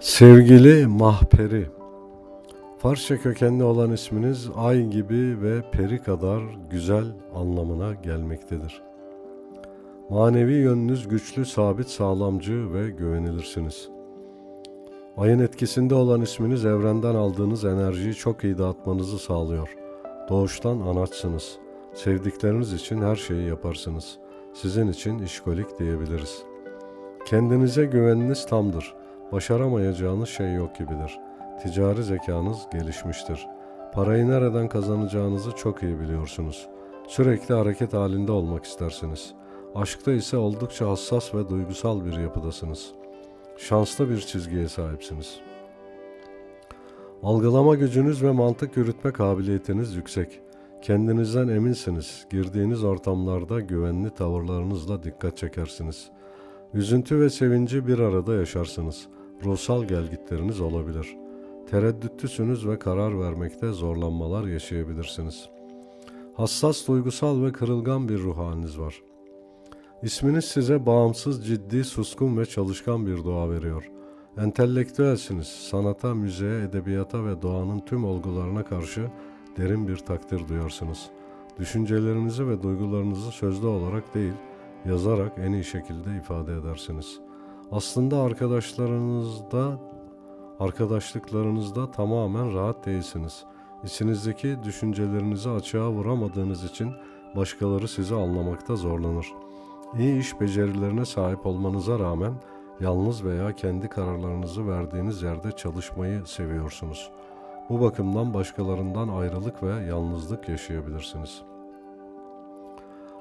Sevgili Mahperi Farsça kökenli olan isminiz ay gibi ve peri kadar güzel anlamına gelmektedir. Manevi yönünüz güçlü, sabit, sağlamcı ve güvenilirsiniz. Ayın etkisinde olan isminiz evrenden aldığınız enerjiyi çok iyi dağıtmanızı sağlıyor. Doğuştan anaçsınız. Sevdikleriniz için her şeyi yaparsınız. Sizin için işkolik diyebiliriz. Kendinize güveniniz tamdır. Başaramayacağınız şey yok gibidir. Ticari zekanız gelişmiştir. Parayı nereden kazanacağınızı çok iyi biliyorsunuz. Sürekli hareket halinde olmak istersiniz. Aşkta ise oldukça hassas ve duygusal bir yapıdasınız. Şanslı bir çizgiye sahipsiniz. Algılama gücünüz ve mantık yürütme kabiliyetiniz yüksek. Kendinizden eminsiniz. Girdiğiniz ortamlarda güvenli tavırlarınızla dikkat çekersiniz. Üzüntü ve sevinci bir arada yaşarsınız. Ruhsal gelgitleriniz olabilir. Tereddütlüsünüz ve karar vermekte zorlanmalar yaşayabilirsiniz. Hassas, duygusal ve kırılgan bir ruh haliniz var. İsminiz size bağımsız, ciddi, suskun ve çalışkan bir doğa veriyor. Entelektüelsiniz. Sanata, müziğe, edebiyata ve doğanın tüm olgularına karşı derin bir takdir duyuyorsunuz. Düşüncelerinizi ve duygularınızı sözlü olarak değil, yazarak en iyi şekilde ifade edersiniz. Aslında arkadaşlarınızda, arkadaşlıklarınızda tamamen rahat değilsiniz. İçinizdeki düşüncelerinizi açığa vuramadığınız için başkaları sizi anlamakta zorlanır. İyi iş becerilerine sahip olmanıza rağmen yalnız veya kendi kararlarınızı verdiğiniz yerde çalışmayı seviyorsunuz. Bu bakımdan başkalarından ayrılık ve yalnızlık yaşayabilirsiniz.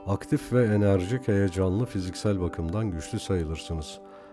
Aktif ve enerjik, heyecanlı, fiziksel bakımdan güçlü sayılırsınız.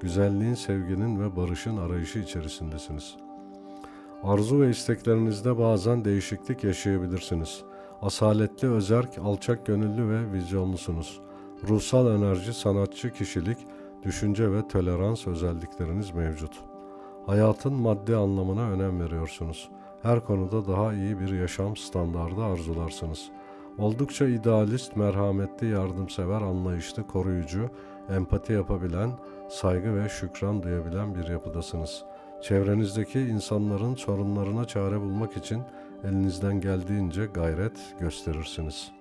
Güzelliğin, sevginin ve barışın arayışı içerisindesiniz. Arzu ve isteklerinizde bazen değişiklik yaşayabilirsiniz. Asaletli, özerk, alçak gönüllü ve vizyonlusunuz. Ruhsal enerji, sanatçı kişilik, düşünce ve tolerans özellikleriniz mevcut. Hayatın maddi anlamına önem veriyorsunuz. Her konuda daha iyi bir yaşam standardı arzularsınız. Oldukça idealist, merhametli, yardımsever, anlayışlı, koruyucu, empati yapabilen, saygı ve şükran duyabilen bir yapıdasınız. Çevrenizdeki insanların sorunlarına çare bulmak için elinizden geldiğince gayret gösterirsiniz.''